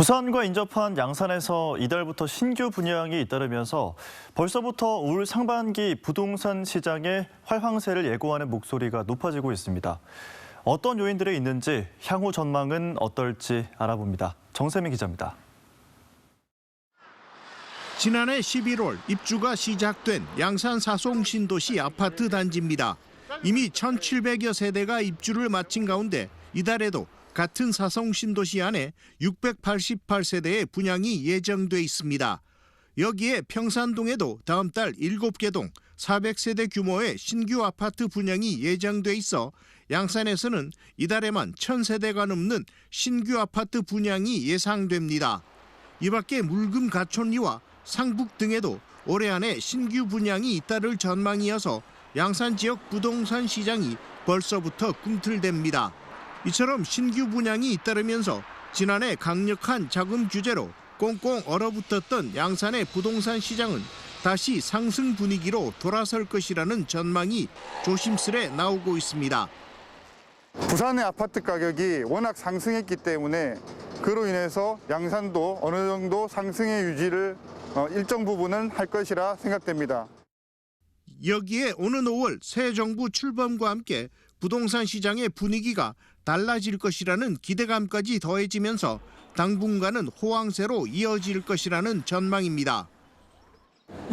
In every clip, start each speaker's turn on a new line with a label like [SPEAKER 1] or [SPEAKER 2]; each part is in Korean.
[SPEAKER 1] 부산과 인접한 양산에서 이달부터 신규 분양이 잇따르면서 벌써부터 올 상반기 부동산 시장의 활황세를 예고하는 목소리가 높아지고 있습니다. 어떤 요인들이 있는지 향후 전망은 어떨지 알아봅니다. 정세민 기자입니다.
[SPEAKER 2] 지난해 11월 입주가 시작된 양산 사송 신도시 아파트 단지입니다. 이미 1,700여 세대가 입주를 마친 가운데 이달에도 같은 사송 신도시 안에 688세대의 분양이 예정돼 있습니다. 여기에 평산동에도 다음 달 7개 동 400세대 규모의 신규 아파트 분양이 예정돼 있어 양산에서는 이달에만 1,000세대가 넘는 신규 아파트 분양이 예상됩니다. 이 밖에 물금 가촌리와 상북 등에도 올해 안에 신규 분양이 잇따를 전망이어서 양산 지역 부동산 시장이 벌써부터 꿈틀댑니다. 이처럼 신규 분양이 잇따르면서 지난해 강력한 자금 규제로 꽁꽁 얼어붙었던 양산의 부동산 시장은 다시 상승 분위기로 돌아설 것이라는 전망이 조심스레 나오고 있습니다.
[SPEAKER 3] 부산의 아파트 가격이 워낙 상승했기 때문에 그로 인해서 양산도 어느 정도 상승의 유지를 어, 일정 부분은 할 것이라 생각됩니다.
[SPEAKER 2] 여기에 오는 5월 새 정부 출범과 함께 부동산 시장의 분위기가 달라질 것이라는 기대감까지 더해지면서 당분간은 호황세로 이어질 것이라는 전망입니다.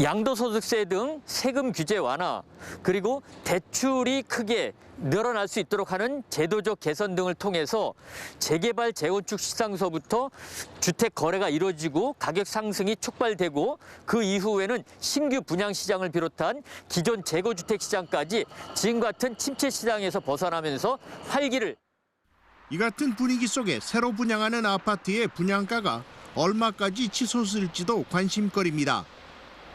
[SPEAKER 4] 양도소득세 등 세금 규제 완화 그리고 대출이 크게 늘어날 수 있도록 하는 제도적 개선 등을 통해서 재개발 재건축 시장서부터 주택 거래가 이루어지고 가격 상승이 촉발되고 그 이후에는 신규 분양 시장을 비롯한 기존 재고주택 시장까지 지금 같은 침체 시장에서 벗어나면서 활기를
[SPEAKER 2] 이 같은 분위기 속에 새로 분양하는 아파트의 분양가가 얼마까지 치솟을지도 관심거리입니다.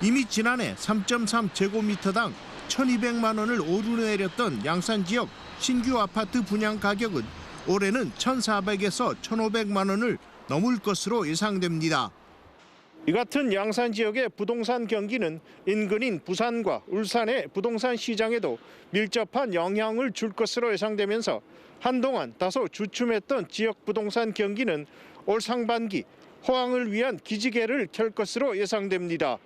[SPEAKER 2] 이미 지난해 3.3제곱미터당 1,200만 원을 오르내렸던 양산 지역 신규 아파트 분양 가격은 올해는 1,400에서 1,500만 원을 넘을 것으로 예상됩니다. 이 같은 양산 지역의 부동산 경기는 인근인 부산과 울산의 부동산 시장에도 밀접한 영향을 줄 것으로 예상되면서 한동안 다소 주춤했던 지역 부동산 경기는 올 상반기 호황을 위한 기지개를 켤 것으로 예상됩니다.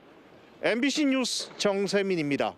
[SPEAKER 2] MBC 뉴스 정세민입니다.